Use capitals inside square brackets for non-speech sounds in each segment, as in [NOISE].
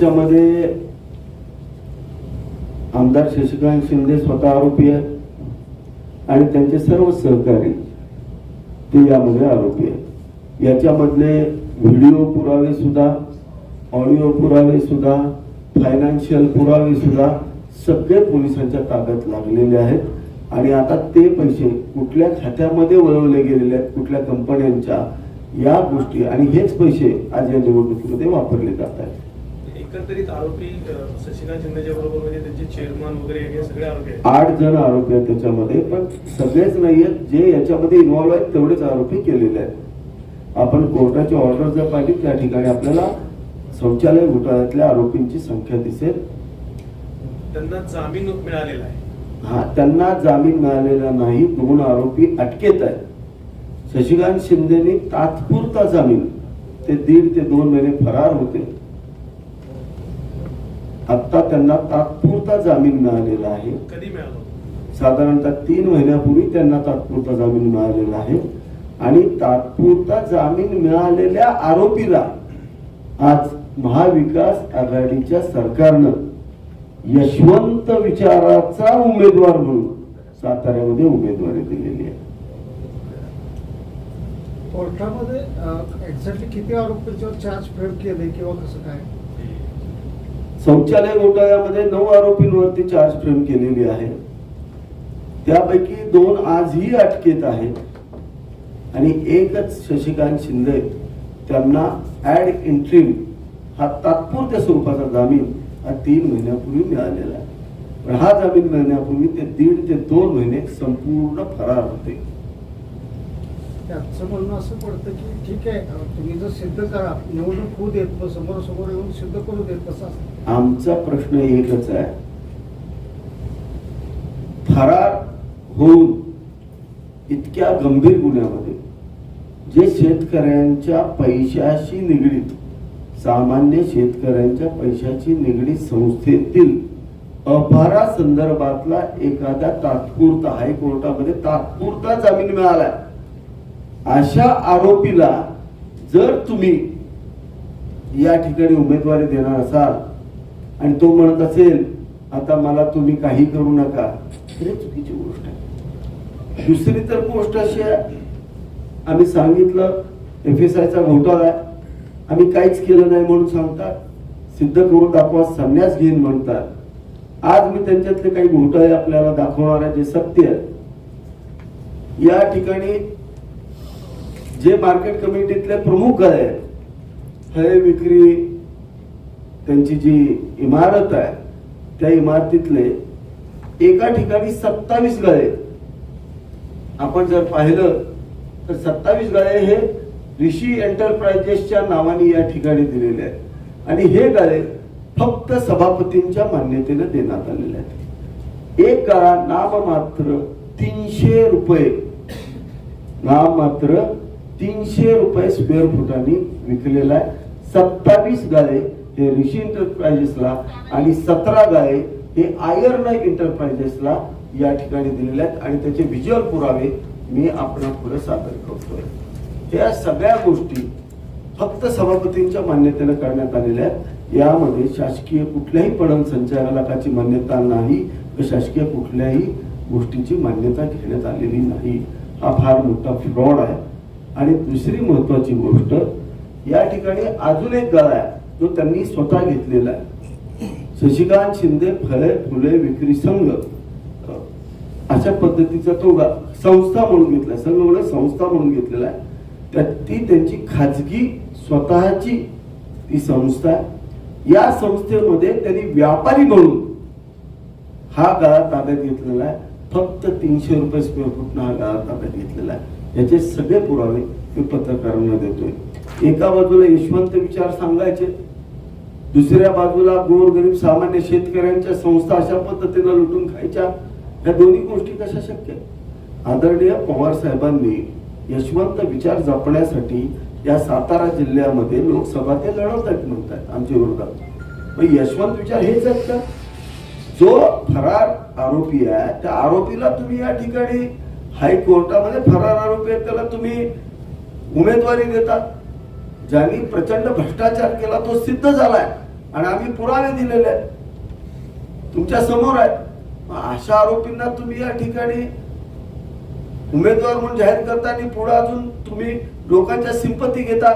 याच्यामध्ये आमदार शशिकांत शिंदे स्वतः आरोपी आहेत आणि त्यांचे सर्व सहकारी ते यामध्ये आरोपी आहेत. याच्यामधले व्हिडिओ पुरावे सुद्धा ऑडिओ पुरावे सुद्धा फायनान्शियल पुरावे सुद्धा सगळे पोलिसांच्या ताब्यात लागलेले आहेत. आणि आता ते पैसे कुठल्या खात्यामध्ये वळवले गेलेले आहेत कुठल्या कंपन्यांच्या या गोष्टी आणि हेच पैसे आज या निवडणुकीमध्ये वापरले जात आहेत. एकंदरीत आरोपी शशिकांत शिंदेच्या बरोबर म्हणजे त्यांचे चेअरमन वगैरे हे सगळे आरोपी आहेत. आठ जण आरोपी आहेत त्याच्यामध्ये पण सगळेच नाहीयेत जे याच्यामध्ये इन्व्हॉल्व्ह आहेत तेवढेच आरोपी केलेले आहेत. आपण कोर्टाची ऑर्डर जर पाहिली त्या ठिकाणी आपल्याला शौचालय घोटाळ्यातल्या आरोपींची संख्या दिसेल. त्यांना जामीन मिळालेला आहे. हा त्यांना जामीन मिळालेला नाही दोन आरोपी अटकेत आहेत. शशिकांत शिंदेनी तात्पुरता जामीन ते दीड ते दोन महिने फरार होते. आता त्यांना तात्पुरता जामीन मिळालेला आहे. कधी मिळालं? साधारणतः तीन महिन्यापूर्वी त्यांना तात्पुरता जामीन मिळालेला आहे. आणि तात्पुरता जामीन मिळालेल्या आरोपीला आज महाविकास आघाडीच्या सरकारनं यशवंत विचाराचा उमेदवार म्हणून साताऱ्यामध्ये उमेदवारी दिलेली आहे. कोर्टामध्ये एक्झॅक्टली किती आरोपींच्यावर चार्ज फ्रेम केले किंवा कसं काय? शौचालय घोटाळ्यामध्ये नऊ आरोपींवरती चार्ज फ्रेम केलेली आहे. त्यापैकी दोन आजही अटकेत आहेत. आणि एकच शशिकांत शिंदे त्यांना ऍड इंट्रीम हा तात्पुरत्या स्वरूपाचा जामीन हा तीन महिन्यापूर्वी मिळालेला आहे. पण हा जामीन मिळण्यापूर्वी ते दीड ते दोन महिने संपूर्ण फरार होते. त्याचं म्हणणं असं पडतं की ठीक आहे तुम्ही जर सिद्ध करा निवडणूक होऊ देत मग समोर समोर येऊन सिद्ध करू देत तसा आमचा प्रश्न एकच आहे. फरार होऊन इतक्या गंभीर गुन्ह्यामध्ये जे शेतकऱ्यांच्या पैशाशी निगडीत सामान्य शेतकऱ्यांच्या पैशाची निगडीत संस्थेतील अपहारा संदर्भातला एखाद्या तात्पुरता हायकोर्टामध्ये तात्पुरता जामीन मिळालाय. अशा आरोपीला जर तुम्ही या ठिकाणी उमेदवारी देणार असाल आणि तो म्हणत असेल आता मला तुम्ही काही करू नका हे चुकीची गोष्ट आहे. दुसरी तर गोष्ट अशी आहे आम्ही सांगितलं एफ एस आयचा घोटाळा आहे. आम्ही काहीच केलं नाही म्हणून सांगतात. सिद्ध करून दाखवा संन्यास घेईन म्हणतात. आज मी त्यांच्यातले काही घोटाळे आपल्याला दाखवणार आहे जे सत्य या ठिकाणी जे मार्केट कमिटीतले प्रमुख आहेत हे विक्री त्यांची जी इमारत आहे त्या इमारतीतले एका ठिकाणी सत्तावीस गळे. आपण जर पाहिलं तर सत्तावीस गळे हे ऋषी एंटरप्राइजेसच्या नावाने या ठिकाणी दिलेले आहेत. आणि हे गळे फक्त सभापतींच्या मान्यतेने देण्यात आलेले आहेत. एक गळा नाममात्र तीनशे रुपये. नाममात्र तीनशे रुपये स्क्वेअर फुटाने विकलेला आहे. सत्तावीस गाळे हे ऋषी एंटरप्राइजेसला आणि सतरा गाळे हे आयर्न एंटरप्राइजेसला या ठिकाणी दिलेले आहेत. आणि त्याचे व्हिज्युअल पुरावे मी आपण पुढे सादर करतोय. या सगळ्या गोष्टी फक्त सभापतींच्या मान्यतेने करण्यात आलेल्या आहेत. यामध्ये शासकीय कुठल्याही पणन संचालकाची मान्यता नाही व शासकीय कुठल्याही गोष्टीची मान्यता घेण्यात आलेली नाही. हा फार मोठा फ्रॉड आहे. आणि दुसरी महत्वाची गोष्ट या ठिकाणी अजून एक गळा आहे जो त्यांनी स्वतः घेतलेला आहे. शशिकांत शिंदे फळे फुले विक्री संघ अशा पद्धतीचा तो गा- संस्था म्हणून घेतला संघ म्हणून संस्था म्हणून घेतलेला आहे. त्या ती त्यांची खाजगी स्वतःची ती संस्था आहे. या संस्थेमध्ये त्यांनी व्यापारी म्हणून हा गळा ताब्यात घेतलेला आहे. फक्त तीनशे रुपये स्क्वेअर फुटनं हा गळा ताब्यात घेतलेला आहे. याचे सगळे पुरावे मी पत्रकारांना देतोय. एका बाजूला यशवंत विचार सांगायचे दुसऱ्या बाजूला गोरगरीब सामान्य शेतकऱ्यांच्या संस्था अशा पद्धतीनं लुटून खायच्या या दोन्ही गोष्टी कशा शक्य आदरणीय पवार साहेबांनी यशवंत विचार जपण्यासाठी या सातारा जिल्ह्यामध्ये लोकसभा ते लढवत आहेत म्हणतात आमच्या विरोधात. मग यशवंत विचार हेच आहेत का? जो फरार आरोपी आहे त्या आरोपीला तुम्ही या ठिकाणी हायकोर्टामध्ये फरार आरोपी आहेत त्याला तुम्ही उमेदवारी देता. ज्यांनी प्रचंड भ्रष्टाचार केला तो सिद्ध झालाय. आणि आम्ही पुरावे दिलेले आहेत. तुमच्यासमोर आहे अशा आरोपींना तुम्ही या ठिकाणी उमेदवार म्हणून जाहीर करताना पुढे अजून तुम्ही लोकांच्या सिंपती घेता.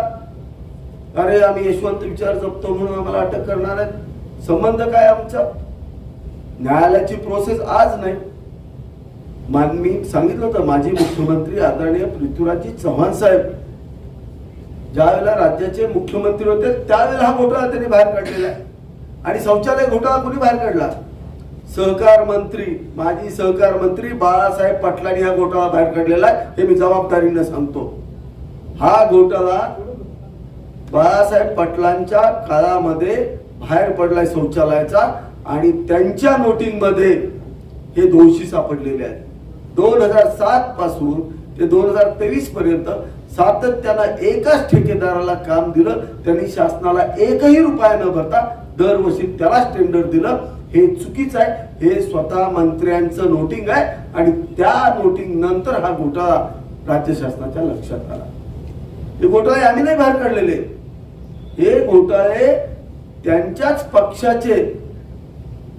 अरे आम्ही यशवंत विचार जपतो म्हणून आम्हाला अटक करणार आहेत. संबंध काय आमचा? न्यायालयाची प्रोसेस आज नाही. मान मी सांगितलं होतं माजी मुख्यमंत्री आदरणीय पृथ्वीराजजी चव्हाण साहेब ज्या वेळेला राज्याचे मुख्यमंत्री होते त्यावेळेला हा घोटाळा त्यांनी बाहेर काढलेला आहे. आणि शौचालय घोटाळा कोणी बाहेर काढला? सहकार मंत्री माजी सहकार मंत्री बाळासाहेब पाटलांनी हा घोटाळा बाहेर काढलेला आहे हे मी जबाबदारीनं सांगतो. हा घोटाळा बाळासाहेब पाटलांच्या काळामध्ये बाहेर पडलाय शौचालयाचा आणि त्यांच्या नोटींमध्ये हे दोषी सापडलेले आहेत. दोन हजार सात पासून ते दोन हजार तेवीस पर्यंत सातत्यानं एकाच ठेकेदाराला काम दिलं. त्यांनी शासनाला एकही रुपया न भरता दरवर्षी त्यालाच टेंडर दिलं. हे चुकीचं आहे. हे स्वतः मंत्र्यांचं नोटिंग आहे. आणि त्या नोटिंग नंतर हा घोटाळा राज्य शासनाच्या लक्षात आला. हे घोटाळे आम्ही नाही बाहेर काढलेले. हे घोटाळे त्यांच्याच पक्षाचे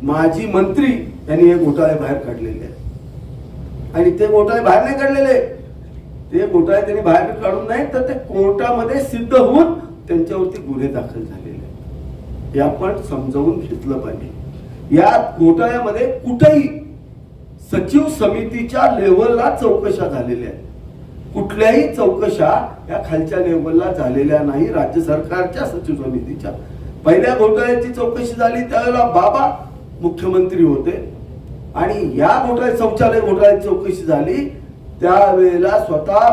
माजी मंत्री यांनी हे घोटाळे बाहेर काढलेले आहेत. आणि ते घोटाळे बाहेर नाही काढलेले. ते घोटाळे त्यांनी बाहेर काढून नाही तर ते कोर्टामध्ये सिद्ध होऊन त्यांच्यावरती गुन्हे दाखल झालेले आहेत. हे आपण समजावून घेतलं पाहिजे. या घोटाळ्यामध्ये कुठेही सचिव समितीच्या लेवलला चौकशा झालेल्या आहेत. कुठल्याही चौकशा या खालच्या लेवलला झालेल्या नाही राज्य सरकारच्या सचिव समितीच्या. पहिल्या घोटाळ्याची चौकशी झाली त्यावेळेला बाबा मुख्यमंत्री होते. आणि या घोटाळ्यात शौचालय घोटाळ्याची चौकशी झाली. त्यावेळेला स्वतः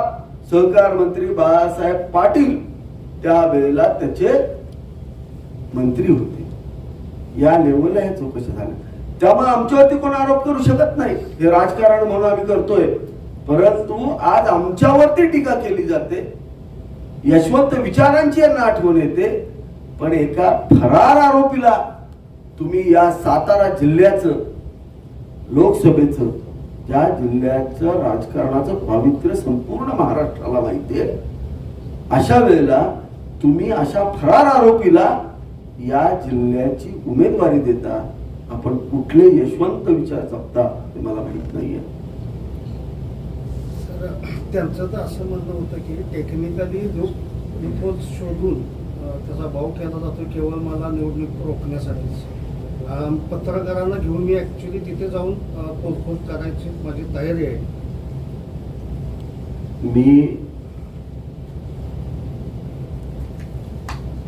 सहकार मंत्री बाळासाहेब पाटील त्यावेळेला त्याचे मंत्री होते. या लेवलला ह्या चौकशी झाल्या त्यामुळे आमच्यावरती कोण आरोप करू शकत नाही. हे राजकारण म्हणून आम्ही करतोय. परंतु आज आमच्यावरती टीका केली जाते. यशवंत विचारांची यांना आठवण येते. पण एका फरार आरोपीला तुम्ही या सातारा जिल्ह्याचं लोकसभेचं त्या जिल्ह्याचं राजकारणाचं पावित्र्य संपूर्ण महाराष्ट्राला माहिती आहे अशा वेळेला तुम्ही अशा फरार आरोपीला या जिल्ह्याची उमेदवारी देता आपण कुठले यशवंत विचार जपता हे मला माहीत नाहीये. त्यांचं तर असं म्हणणं होतं की टेक्निकली जो रिपोर्ट शोधून त्याचा भाव केला जातो केवळ मला निवडणूक रोखण्यासाठीच. पत्रकारांना घेऊन मी ऍक्च्युली तिथे जाऊन पोलखोल करायची माझी तयारी आहे. मी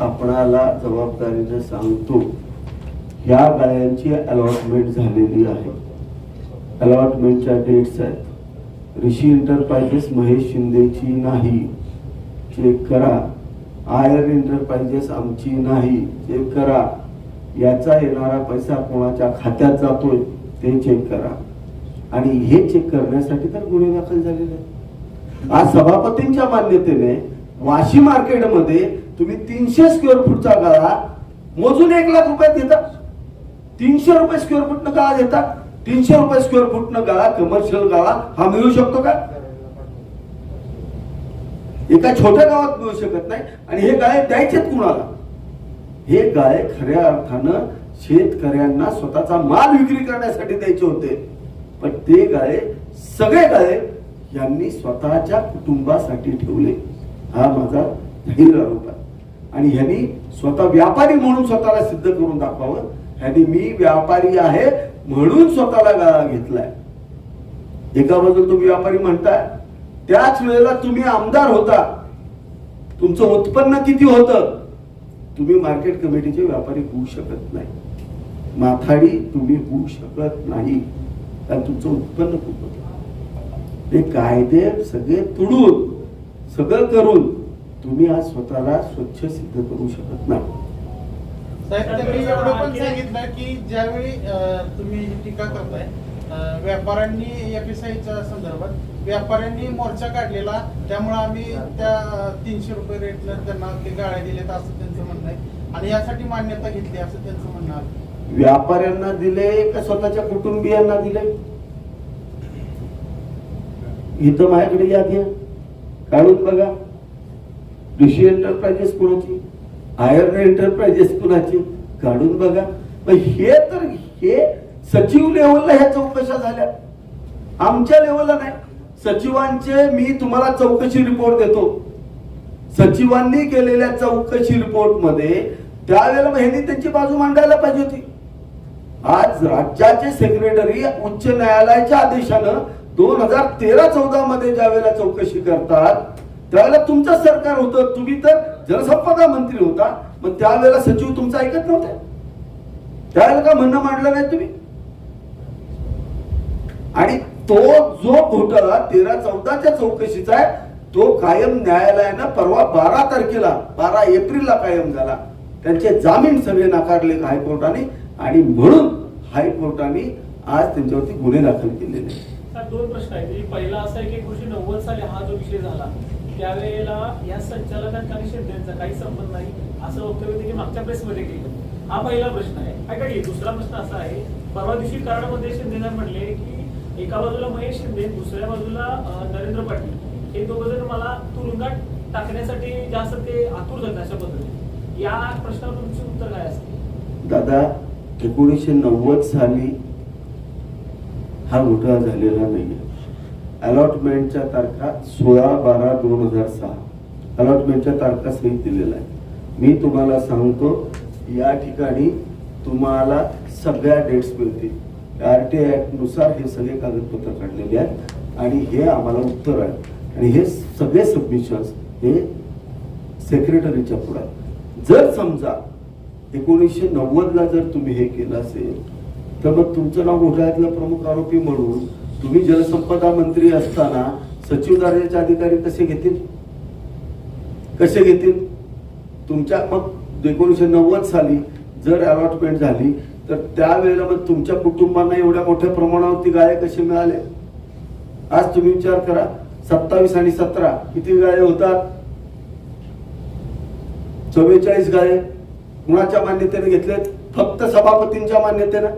आपणाला जबाबदारीने सांगतो ह्या गायांची अलॉटमेंट झालेली आहे. अलॉटमेंटच्या डेट्स आहेत. ऋषी इंटरप्राइजेस महेश शिंदेची नाही चेक करा. आयर इंटरप्राइजेस आमची नाही चेक करा. याचा येणारा पैसा कोणाच्या खात्यात जातोय ते चेक करा. आणि हे चेक करण्यासाठी तर गुन्हे दाखल झालेले आहेत. आज सभापतींच्या मान्यतेने वाशी मार्केटमध्ये तुम्ही तीनशे स्क्वेअर फूटचा गाळा मोजून एक लाख रुपयात देता. तीनशे रुपये स्क्वेअर फूट न गाळा देता. तीनशे रुपये स्क्वेअर फूट न गाळा कमर्शियल गाळा हा मिळू शकतो का? एका छोट्या गावात मिळू शकत नाही. आणि हे गाळे द्यायचेत कुणाला? हे गाळे खऱ्या अर्थानं शेतकऱ्यांना स्वतःचा माल विक्री करण्यासाठी द्यायचे होते. पण ते गाळे सगळे गाळे यांनी स्वतःच्या कुटुंबासाठी ठेवले. हा माझा धैर्य आरोप आहे आणि ह्यांनी स्वतः व्यापारी म्हणून स्वतःला सिद्ध करून दाखवावं. ह्यांनी मी व्यापारी आहे म्हणून स्वतःला गाळा घेतलाय. एका बाजूला तुम्ही व्यापारी म्हणताय त्याच वेळेला तुम्ही आमदार होता. तुमचं उत्पन्न किती होतं? तुम्ही मार्केट कमिटीचे व्यापारी होऊ शकत नाही. माथाडी तुम्ही होऊ शकत नाही. कारण तुमचं उत्पन्न खूप होतं. हे कायदे सगळे तुडून सगळं करून तुम्ही आज स्वतःला स्वच्छ सिद्ध करू शकत नाही. साहेब त्यांनी एवढं पण सांगितलं की ज्यावेळी तुम्ही ही टीका करताय व्यापाऱ्यांनी एफएसआयच्या संदर्भात व्यापाऱ्यांनी मोर्चा काढलेला. त्यामुळे आम्ही त्या तीनशे रुपये रेटला त्यांना ते गाळ्या दिलेत असं त्यांचं म्हणणं आहे. आणि यासाठी मान्यता घेतली असं त्यांचं म्हणणं आहे. व्यापाऱ्यांना दिले का स्वतःच्या कुटुंबियांना दिले? इथं माझ्याकडे यादी आहे काढून बघा. ऋषी एंटरप्राइजेस कुणाची? आयर्न एंटरप्राइजेस कुणाची? काढून बघा. मग हे तर हे सचिव लेवलला ह्या चौकशा झाल्या. आमच्या लेवलला नाही. सचिवांचे मी तुम्हाला चौकशी रिपोर्ट देतो. सचिवांनी केलेल्या चौकशी रिपोर्टमध्ये त्यावेळेला ह्यांनी त्यांची बाजू मांडायला पाहिजे होती. आज राज्याचे सेक्रेटरी उच्च न्यायालयाच्या आदेशानं दोन हजार तेरा चौदा मध्ये ज्या वेळेला चौकशी करतात त्यावेळेला तुमचं सरकार होतं. तुम्ही तर जलसंपदा मंत्री होता. मग त्यावेळेला सचिव तुमचं ऐकत नव्हते. त्यावेळेला का म्हणणं मांडलं नाही तुम्ही? आणि तो जो घोटाळा तेरा चौदाच्या चौकशीचा आहे तो कायम न्यायालयानं परवा बारा तारखेला बारा एप्रिलला कायम झाला. त्यांचे जामीन सगळे नाकारले हायकोर्टाने आणि म्हणून हायकोर्टाने आज त्यांच्यावरती गुन्हे दाखल केलेले दोन प्रश्न आहेत. म्हणजे पहिला असा आहे की एकोणीशे नव्वद साली हा जो विषय झाला त्यावेळेला या संचालकांचा आणि शिंदेचा काही संबंध नाही असं वक्तव्य त्यांनी मागच्या प्रेसमध्ये केलं. हा पहिला प्रश्न आहे. काय दुसरा प्रश्न असा आहे परवा दिवशी कराडमध्ये शिंदेने म्हणले की एका बाजूला महेश शिंदे दुसऱ्या बाजूला नरेंद्र पाटील. हे दोघ जण मला तुरुंगात टाकण्यासाठी जास्त ते आतुर झाले अशा पद्धतीने. या प्रश्नावर तुमचे उत्तर काय असते दादा एकोणीसशे नव्वद साली हा घोटाळा झालेला नाहीये. अलॉटमेंटच्या तारखा सोळा बारा दोन हजार सहा. अलॉटमेंटच्या तारखा सहित दिलेला आहे. मी तुम्हाला सांगतो या ठिकाणी तुम्हाला सगळ्या डेट्स मिळतील. आर टी आयनुसार हे सगळे कागदपत्र काढलेले आहेत आणि हे आम्हाला उत्तर आहे. आणि हे सगळे सबमिशन्स हे सेक्रेटरीच्या पुढे आहेत. जर समजा एकोणीसशे नव्वद ला जर तुम्ही हे केलं असेल तर मग तुमचं नाव घोटाळ्यातला प्रमुख आरोपी म्हणून तुम्ही जलसंपदा मंत्री असताना सचिव दर्जाचे अधिकारी कसे घेतील? कसे घेतील? तुमच्या मग एकोणीसशे नव्वद साली जर अलॉटमेंट झाली तर त्यावेळेला मग तुमच्या कुटुंबांना एवढ्या मोठ्या प्रमाणावरती गाळे कसे मिळाले? आज तुम्ही विचार करा सत्तावीस आणि सतरा किती गाळे होतात? चव्वेचाळीस गाळे कुणाच्या मान्यतेने घेतलेत? फक्त सभापतींच्या मान्यतेनं?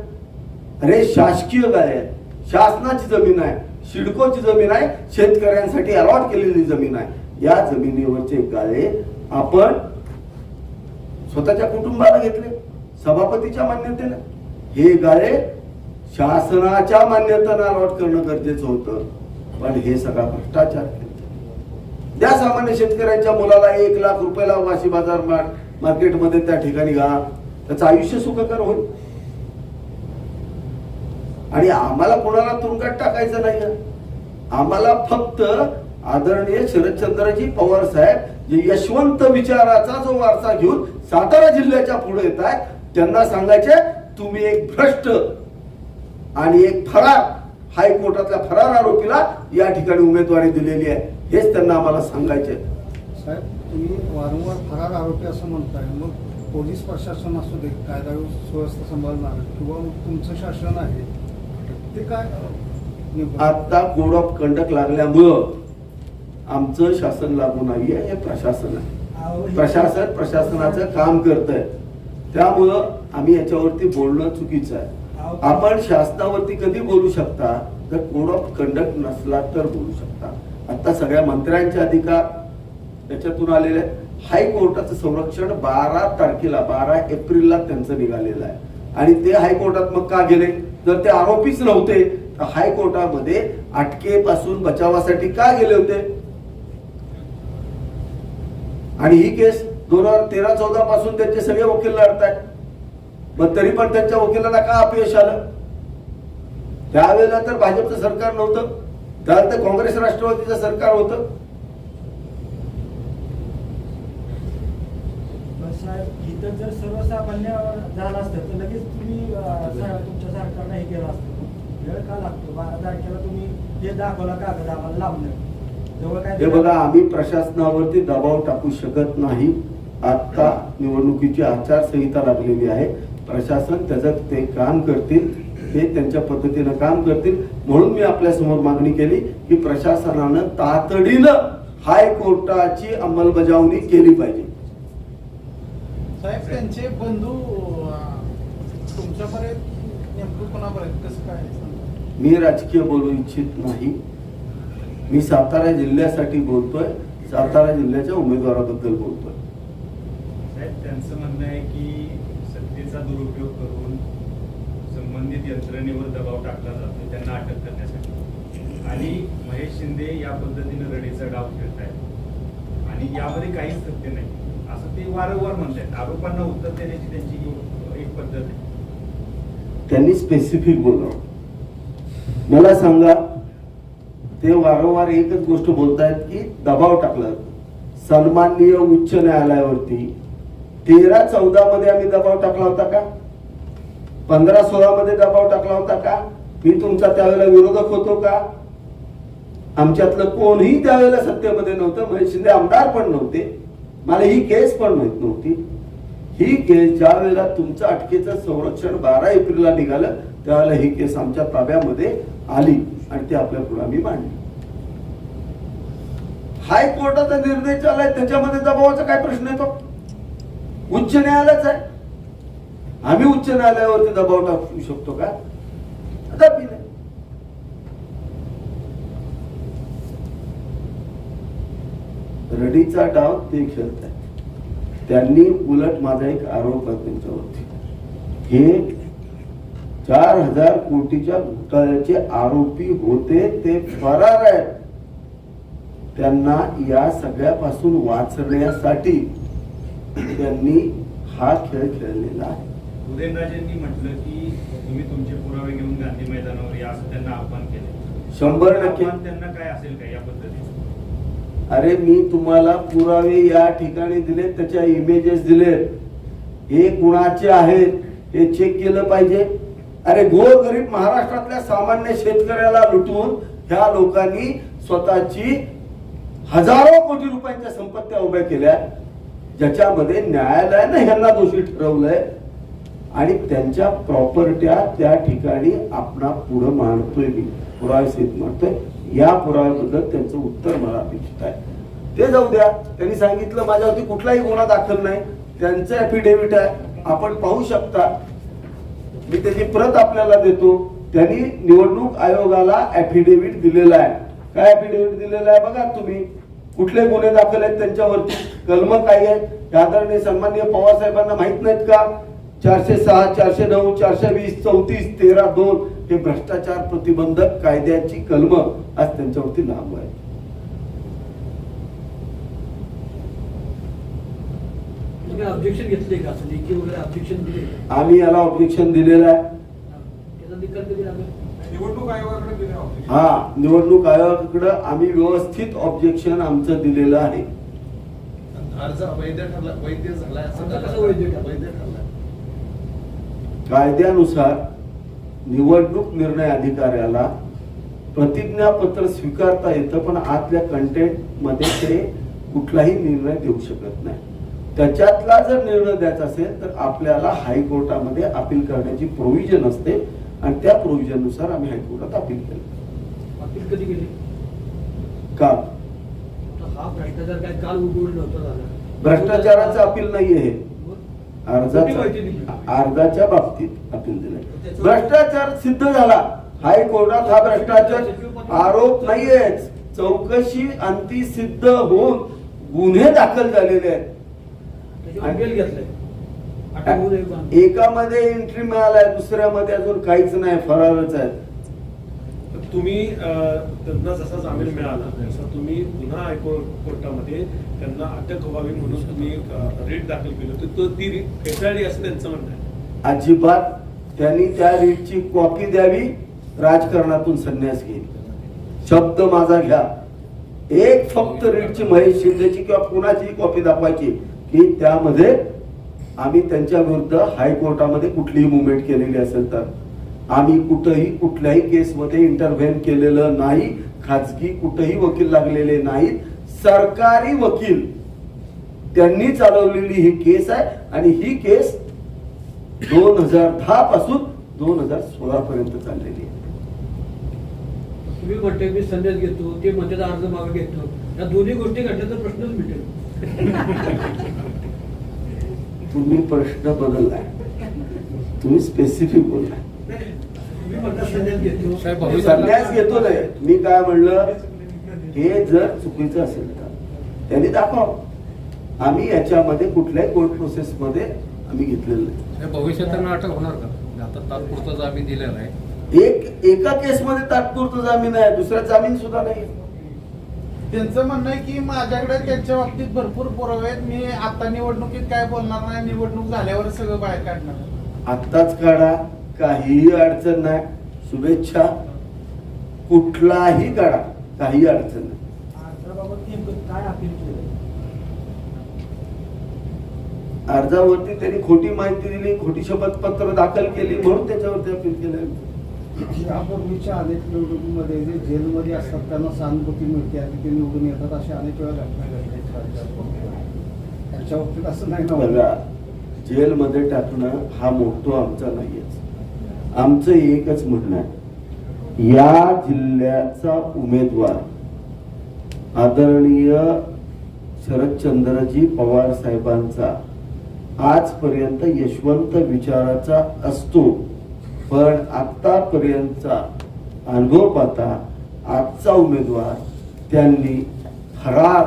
अरे शासकीय गाळे आहेत. शासनाची जमीन आहे शिडकोची जमीन आहे शेतकऱ्यांसाठी अलॉट केलेली जमीन आहे. या जमिनीवरचे गाळे आपण स्वतःच्या कुटुंबाला घेतले. सभापतीच्या मान्यतेनं. हे गाळे शासनाच्या मान्यतेनं अलॉट करणं गरजेचं होतं पण हे सगळा भ्रष्टाचार त्या सामान्य शेतकऱ्यांच्या मुलाला एक लाख रुपयाला वाशी बाजार मार्केटमध्ये त्या ठिकाणी घा त्याचं आयुष्य सुखकर होईल. आणि आम्हाला कोणाला तुरुंगात टाकायचं नाही आम्हाला फक्त आदरणीय शरदचंद्रजी पवार साहेब जे यशवंत विचाराचा जो वारसा घेऊन सातारा जिल्ह्याच्या पुढे येत आहेत त्यांना सांगायचे तुम्ही एक भ्रष्ट आणि एक फरार हायकोर्टातल्या फरार आरोपीला या ठिकाणी उमेदवारी दिलेली आहे. हेच त्यांना आम्हाला सांगायचे. साहेब तुम्ही वारंवार फरार आरोपी असं म्हणताय मग पोलीस प्रशासन असू दे कायदा सुव्यवस्था सांभाळणार किंवा तुमचं शासन आहे ते काय? आता कोड ऑफ कंडक्ट लागल्यामुळं आमचं शासन लागू नाहीये हे प्रशासन आहे. प्रशासन प्रशासनाचं काम करत आहे त्यामुळं आम्ही याच्यावरती बोलणं चुकीचं आहे. आपण शासनावरती कधी बोलू शकता? जर कोड ऑफ कंडक्ट नसला तर बोलू शकता. आता सगळ्या मंत्र्यांचे अधिकार त्याच्यातून आलेले आहेत. हायकोर्टाचं संरक्षण बारा तारखेला बारा एप्रिलला त्यांचं निघालेलं आहे. आणि ते हायकोर्टात मग का गेले? जर ते आरोपीच नव्हते तर हायकोर्टामध्ये अटकेपासून बचावासाठी का गेले होते? आणि ही केस दोन हजार तेरा चौदा पासून त्यांचे सगळे वकील लढतायत. मग तरी पण त्यांच्या वकिलांना का अपयश आलं? त्यावेळेला तर भाजपचं सरकार नव्हतं. त्यावेळेला तर काँग्रेस राष्ट्रवादीचं सरकार होतं. इथं जर सर्वसामान्य झालं असतं तर लगेच तुम्ही तुमच्या सरकारनं हे केलं असतं. वेळ का लागतो? बारा तारखेला तुम्ही हे दाखवला कागद आम्हाला लावलं हे बघा आम्ही प्रशासनावरती दबाव टाकू शकत नाही. आता निवडणुकीची आचारसंहिता लागलेली आहे. प्रशासन त्याचं ते काम करतील ते त्यांच्या पद्धतीनं काम करतील. म्हणून मी आपल्यासमोर मागणी केली की प्रशासनानं तातडीनं हायकोर्टाची अंमलबजावणी केली पाहिजे. साहेब त्यांचे बंधू अं, तुमच्यापर्यंत नेमकं कोणापर्यंत कसं काय सांगा. मी राजकीय बोलू इच्छित नाही. मी सातारा जिल्ह्यासाठी बोलतोय. सातारा जिल्ह्याच्या उमेदवाराबद्दल बोलतोय. साहेब त्यांचं म्हणणं आहे की सत्तेचा दुरुपयोग करून संबंधित यंत्रणेवर दबाव टाकला जातो त्यांना अटक करण्यासाठी. आणि महेश शिंदे या पद्धतीने रडीचा डाव खेळत आहेत आणि यामध्ये काहीच सत्य नाही. असं ते वारंवार म्हणतात आरोपांना उत्तर देण्याची त्यांची एक पद्धत आहे. त्यांनी स्पेसिफिक बोललं मला सांगा ते वारंवार एकच गोष्ट बोलतायत की दबाव टाकला सन्माननीय उच्च न्यायालयावरती तेरा चौदा मध्ये आम्ही दबाव टाकला होता का? पंधरा सोळा मध्ये दबाव टाकला होता का? मी तुमचा त्यावेळेला विरोधक होतो का? आमच्यातलं कोणीही त्यावेळेला सत्तेमध्ये नव्हतं. महेश शिंदे आमदार पण नव्हते. मला ही केस पण माहीत नव्हती. ही केस ज्या वेळेला तुमचं अटकेचं संरक्षण बारा एप्रिलला निघालं त्यावेळेला ही केस आमच्या ताब्यामध्ये आली आणि ती आपल्या पुढे आम्ही मांडली. हायकोर्टाचा निर्णय आलाय त्याच्यामध्ये दबावाचा काय प्रश्न येतो? उच्च न्यायालयच आहे. आम्ही उच्च न्यायालयावरती दबाव टाकू शकतो का? कदापि नाही. रडीचा डाव ते खेळत आहेत त्यांनी उलट माझा एक आरोप आहे त्यांच्यावरती. हे चार हजार कोटीच्या घोटाळ्याचे आरोपी होते ते फरार आहेत. त्यांना या सगळ्यापासून वाचण्यासाठी त्यांनी हा खेळ खेळलेला आहे. उदयनराजेंनी म्हटलं की तुम्ही तुमचे पुरावे घेऊन गांधी मैदानावर या असं त्यांना आव्हान केलं. शंभर टक्के. त्यांना काय असेल का या पद्धतीचं? अरे मी तुम्हाला पुरावे या ठिकाणी दिले त्याच्या इमेजेस दिले हे कुणाचे आहेत हे चेक केलं पाहिजे. अरे गोरगरीब महाराष्ट्रातल्या सामान्य शेतकऱ्याला लुटून ह्या लोकांनी स्वतःची हजारो कोटी रुपयांच्या संपत्त्या उभ्या केल्या. ज्याच्यामध्ये न्यायालयानं ह्यांना दोषी ठरवलंय आणि त्यांच्या प्रॉपर्ट्या त्या ठिकाणी आपणा पुढं मांडतोय मी. पुरावे मांडतोय. या पुराव्याबद्दल त्यांचं उत्तर मला अपेक्षित आहे. ते जाऊ द्या. त्यांनी सांगितलं माझ्यावरती कुठलाही गुन्हा दाखल नाही. त्यांचं ऍफिडेव्हिट आहे. आपण पाहू शकता. मी त्याची प्रत आपल्याला देतो. त्यांनी निवडणूक आयोगाला ऍफिडेव्हिट दिलेला आहे. काय ऍफिडेव्हिट दिलेला आहे बघा तुम्ही. कुठले गुन्हे दाखल आहेत त्यांच्यावरती? कलम काय आहेत? आदरणीय सन्माननीय पवार साहेबांना माहीत नाहीत का? चारशे सहा चारशे नऊ चारशे वीस चौतीस तेरा दोन हे भ्रष्टाचार प्रतिबंधक कायद्याची कलम आज त्यांच्यावरती लागू आहे? आम्ही याला ऑब्जेक्शन दिलेलं आहे त्याचा निकाल कधी लागेल निवडणूक आयोगाकडे दिले ऑब्जेक्शन. हा निवडणूक आयोगाकडे आम्ही व्यवस्थित ऑब्जेक्शन आमचं दिलेलं आहे. अर्ज अवैध ठरला वैध झालाय असं अर्ज कसं वैध ठरला? वैध ठरलाय कायद्यानुसार निवडणूक निर्णय अधिकाऱ्याला प्रतिज्ञापत्र स्वीकारता येतं पण आतल्या कंटेंटमध्ये ते कुठलाही निर्णय देऊ शकत नाही. त्याच्यातला जर निर्णय द्यायचा असेल तर आपल्याला हायकोर्टामध्ये अपील करण्याची प्रोव्हिजन असते आणि त्या प्रोव्हिजननुसार आम्ही हायकोर्टात अपील केलं अपील कधी केली. हा भ्रष्टाचार काय काल झाला. भ्रष्टाचाराचं अपील नाहीये हे. मग? अर्जाचा कुठली माहिती दिली? अर्जाच्या बाबतीत अपील दिलंय. भ्रष्टाचार सिद्ध झाला. हायकोर्टात हा भ्रष्टाचार आरोप नाहीयेच चौकशी अंती सिद्ध होऊन गुन्हे दाखल झालेले आहेत. एकामध्ये एंट्री मिळालाय दुसऱ्यामध्ये अजून काहीच नाही फरारच आहेत तुम्ही त्यांना जसा जामीन मिळाला तसा तुम्ही पुन्हा हायकोर्टामध्ये त्यांना अटक व्हावी म्हणून तुम्ही रेट दाखल केली होती. तो ती रीट फेटाळली असं त्यांचं म्हणणं आहे. अजिबात त्यांनी त्या रीटची कॉपी द्यावी राजकारणातून संन्यास घेईल. शब्द माझा घ्या. एक फक्त रीटची महेश शिंदेची किंवा कुणाची कॉपी दाखवायची की त्यामध्ये आम्ही त्यांच्या विरुद्ध हायकोर्टामध्ये कुठलीही मुवमेंट केलेली असेल तर. आम्ही कुठंही कुठल्याही केसमध्ये इंटरव्हेन केलेलं नाही. खाजगी कुठंही वकील लागलेले नाहीत. सरकारी वकील. त्यांनी चालवलेली ही केस आहे आणि ही केस दोन हजार दहा पासून दोन हजार सोळा पर्यंत चाललेली आहे. तुम्ही म्हणते मी संदेश घेतो ते म्हणते अर्ज मागे घेतो. या दोन्ही गोष्टी घडल्या तर प्रश्नच मिटेल. [LAUGHS] तुम्ही प्रश्न बदललाय. तुम्ही स्पेसिफिक बोललाय. संन्यास घेतो नाही. मी काय म्हणलं हे जर चुकीचं असेल तर. त्यांनी दाखव आम्ही याच्यामध्ये कुठल्याही कोर्ट प्रोसेस मध्ये आम्ही घेतलेलं नाही. भविष्यात त्यांना अटक होणार का? आता तात्पुरता जामीन दिलेला आहे. एक एका केसमध्ये तात्पुरतं जामीन आहे दुसरा जामीन सुद्धा नाही. त्यांचं म्हणणं आहे की माझ्याकडे त्यांच्या बाबतीत भरपूर पुरावे आहेत. मी आता निवडणुकीत काय बोलणार नाही निवडणूक झाल्यावर सगळं बाहेर काढणार. आत्ताच काढा. काहीही अडचण नाही. शुभेच्छा. कुठलाही काढा काही अडचण नाही. अर्जाबाबत नेमकं काय अपील केलं? अर्जावरती त्यांनी खोटी माहिती दिली खोटी शपथपत्र दाखल केली म्हणून त्याच्यावरती अपील केलं. यापूर्वीच्या अनेक निवडणुकीमध्ये जे जेलमध्ये असतात त्यांना सहानुभूती मिळते. आणि ते निवडून येतात अशा अनेक वेळा घटना घडल्या त्यांच्या बाबतीत असं नाही ना जेलमध्ये टाकणं हा मोठो आमचा नाहीच आमचं एकच म्हणणं आहे. या जिल्ह्याचा उमेदवार आदरणीय शरदचंद्रजी पवार साहेबांचा आजपर्यंत यशवंत विचाराचा असतो. पण आतापर्यंतचा अनुभव पाहता आजचा उमेदवार त्यांनी फरार.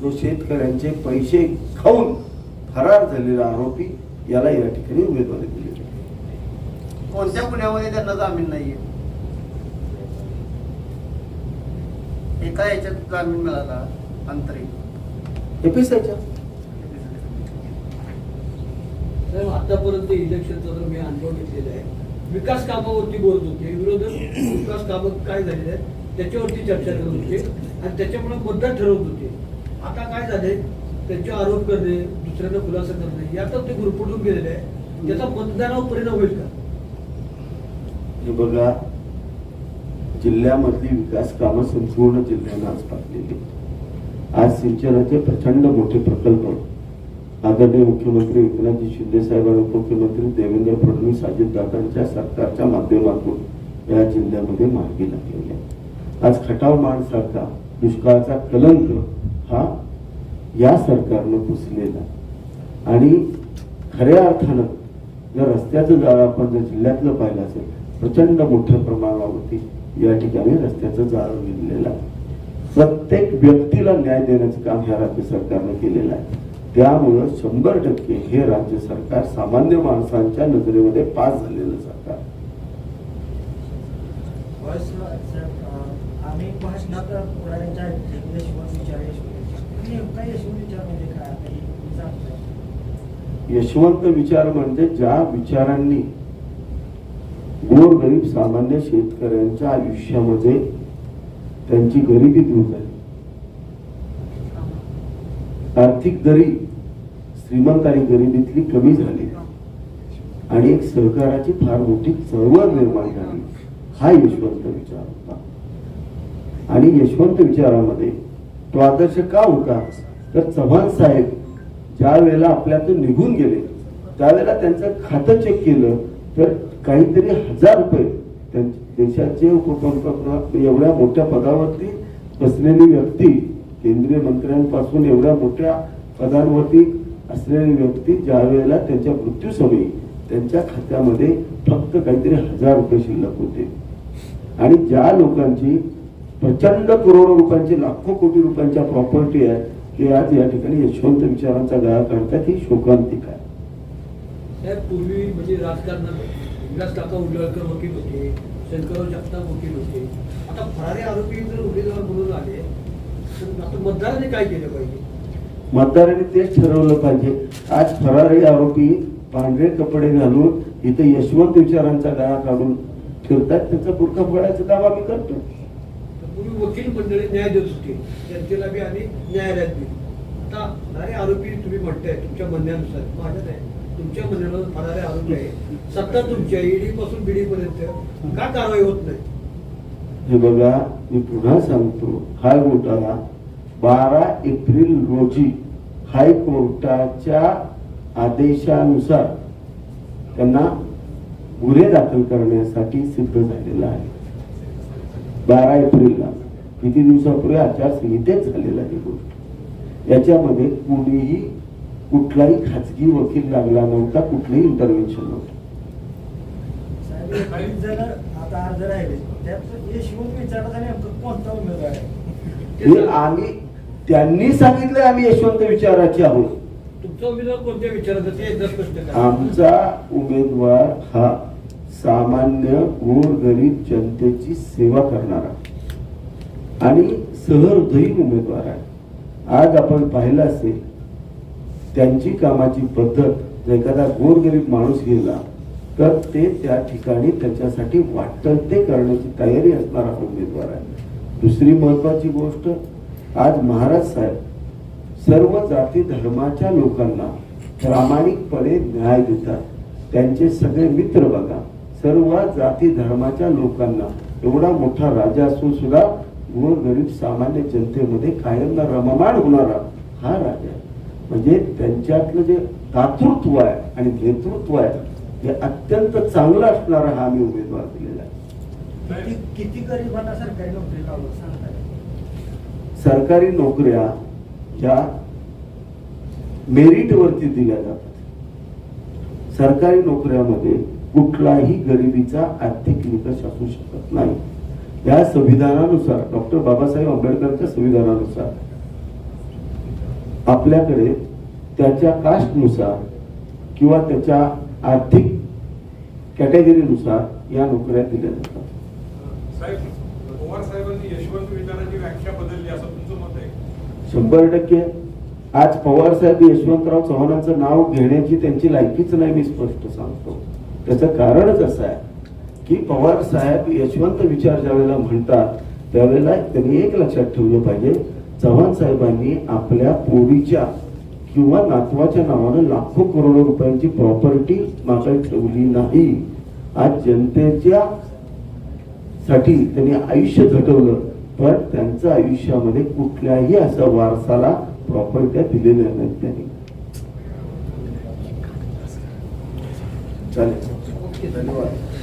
जो शेतकऱ्यांचे पैसे खाऊन फरार झालेला आरोपी याला या ठिकाणी उमेदवारी दिली. कोणत्या गुन्ह्यामध्ये त्यांना जामीन नाहीये? एका याच्यात जामीन मिळाला अंतरिम एपिसाच्या साहेब आतापर्यंत इलेक्शनचा जर मी अनुभव घेतलेला आहे. विकास कामावरती बोलत होते. विरोधक विकास कामं काय झालेले आहेत त्याच्यावरती चर्चा करत होते आणि त्याच्यामुळे मतदार ठरवत होते. आता काय झाले त्यांचे आरोप करणे दुसऱ्यांना खुलासा करणे यातच ते गुरपटून गेलेले आहे त्याचा मतदानावर परिणाम होईल का? हे बघा जिल्ह्यामधली विकास कामं संपूर्ण जिल्ह्यानं आज पाठलेली आज सिंचनाचे प्रचंड मोठे प्रकल्प आदरणीय मुख्यमंत्री एकनाथजी शिंदे साहेब आणि उपमुख्यमंत्री देवेंद्र फडणवीस अजितदादांच्या सरकारच्या माध्यमातून या जिल्ह्यामध्ये मार्गी लागलेली आहे आज खटाव माणसारखा दुष्काळाचा कलंक हा या सरकारनं पुसलेला आणि खऱ्या अर्थानं जर रस्त्याचं जाळं आपण जर जिल्ह्यातलं पाहिलं असेल प्रचंड मोठ्या प्रमाणावरती या ठिकाणी रस्त्याचं जाळं विणलेलं आहे. प्रत्येक व्यक्तीला न्याय देण्याचं काम ह्या राज्य सरकारनं केलेलं आहे. त्यामुळं शंभर टक्के हे राज्य सरकार सामान्य माणसांच्या नजरेमध्ये पास झालेलं सरकार. म्हणजे. यशवंत विचार म्हणजे ज्या विचारांनी गोरगरीब सामान्य शेतकऱ्यांच्या आयुष्यामध्ये त्यांची गरिबी दूर झाली. आर्थिक दरी श्रीमंत आणि गरिबीतली कमी झाली. आणि एक सहकाराची फार मोठी चळवळ निर्माण झाली. हा यशवंत विचार होता. आणि यशवंत विचारामध्ये तो आदर्श का होता? तर चव्हाण साहेब ज्या वेळेला आपल्यातून निघून गेले त्यावेळेला त्यांचं खातं चेक केलं तर काहीतरी हजार रुपये देशाचे उपपंतप्रधान एवढ्या मोठ्या पदावरती बसलेली व्यक्ती केंद्रीय मंत्र्यांपासून एवढ्या मोठ्या पदांवरती असलेली व्यक्ती ज्या वेळेला त्यांच्या मृत्यूसमयी त्यांच्या खात्यामध्ये फक्त काहीतरी हजार रुपये शिल्लक होते. आणि ज्या लोकांची प्रचंड करोडो रुपयांची लाखो कोटी रुपयांच्या प्रॉपर्टी आहे ते आज या ठिकाणी यशवंत विचारांचा गळा काढतात ही शोकांतिक आहे. पूर्वी म्हणजे राजकारणात विलास काका उडळकर वकील होते शंकरराव जगताप वकील होते. आता फरारी आरोपी जर उमेदवार म्हणून आले तर आता मतदारांनी काय केलं पाहिजे? मतदारांनी तेच ठरवलं पाहिजे. आज फरारी आरोपी पांढरे कपडे घालून इथे यशवंत विचारांचा गळा काढून फिरतात त्याचा बुरखा फोडायचं काम आम्ही करतो. पूर्वी वकील मंडळी न्याय देत होते जनतेला बी आणि न्यायालयात बी आता फरारी आरोपी तुम्ही म्हणताय तुमच्या म्हणण्यानुसार माझ्या नाही. तुमच्या म्हणण्यानुसार फरारी आरोपी आहे. सत्ता तुमच्या ईडी पासून बीडी पर्यंत. का कारवाई होत नाही? हे बघा मी पुन्हा सांगतो. हा घोटाळा बारा एप्रिल रोजी हायकोर्टाच्या आदेशानुसार त्यांना गुन्हे दाखल करण्यासाठी सिद्ध झालेला आहे. बारा एप्रिलला. किती दिवसापूर्वी आचारसंहितेच झालेला ही गोष्ट. याच्यामध्ये कुणीही कुठलाही खाजगी वकील लागला नव्हता कुठलंही इंटरव्हेन्शन नव्हतं. एकवीस जण आता अर्ज राहिले. त्यात यशवंत विचाराचा नेमकं कोणता उमेदवार आहे? हे आम्ही त्यांनी सांगितलं आम्ही यशवंत विचाराचे आहोत. तुमचा उमेदवार कोणत्या विचाराचा ते एकदा स्पष्ट करा. आमचा उमेदवार हा सामान्य गोरगरीब जनतेची सेवा करणारा आणि सहृदयी उमेदवार आहे. आज आपण पाहिलं असेल त्यांची कामाची पद्धत जर एखादा गोरगरीब माणूस गेला तर ते त्या ठिकाणी त्याच्यासाठी वाटतं ते करण्याची तयारी असणारा उमेदवार आहे. दुसरी महत्वाची गोष्ट आज महाराज साहेब सर्व जाती धर्माच्या लोकांना प्रामाणिकपणे न्याय देतात. त्यांचे सगळे मित्र बघा सर्व जाती धर्माच्या लोकांना एवढा मोठा राजा असून सुद्धा गोरगरीब सामान्य जनतेमध्ये कायमला रममाण होणारा हा राजा म्हणजे त्यांच्यातलं जे दातृत्व आहे आणि नेतृत्व आहे हे अत्यंत चांगलं असणारा हा मी उमेदवार दिलेला आहे. किती गरिबांना सरकारी नोकरी सरकारी नोकऱ्या ह्या मेरिटवरती दिल्या जातात. सरकारी नोकऱ्यामध्ये कुठलाही गरिबीचा आर्थिक निकष असू शकत नाही. या संविधानानुसार डॉक्टर बाबासाहेब आंबेडकरच्या संविधानानुसार आपल्याकडे त्याच्या कास्टनुसार किंवा त्याच्या आर्थिक कॅटेगरीनुसार या नोकऱ्या दिल्या जातात. साहेब पवार साहेबांनी यशवंत विधानाची व्याख्या बदलली असं तुमचं मत आहे? शंभर टक्के. आज पवार साहेब यशवंतराव चव्हाणांचं नाव घेण्याची त्यांची लायकीच नाही मी स्पष्ट सांगतो. त्याचं कारणच असं आहे की पवार साहेब यशवंत विचार ज्यावेळेला म्हणतात त्यावेळेला त्यांनी एक लक्षात ठेवलं पाहिजे चव्हाण साहेबांनी आपल्या पोरीच्या किंवा नातवाच्या नावानं लाखो करोडो रुपयांची प्रॉपर्टी मागे ठेवली नाही. आज जनतेच्या साठी त्यांनी आयुष्य झटवलं पण त्यांचं आयुष्यामध्ये कुठल्याही असा वारसाला प्रॉपर्ट्या दिलेल्या नाहीत त्यांनी. चालेल. धन्यवाद.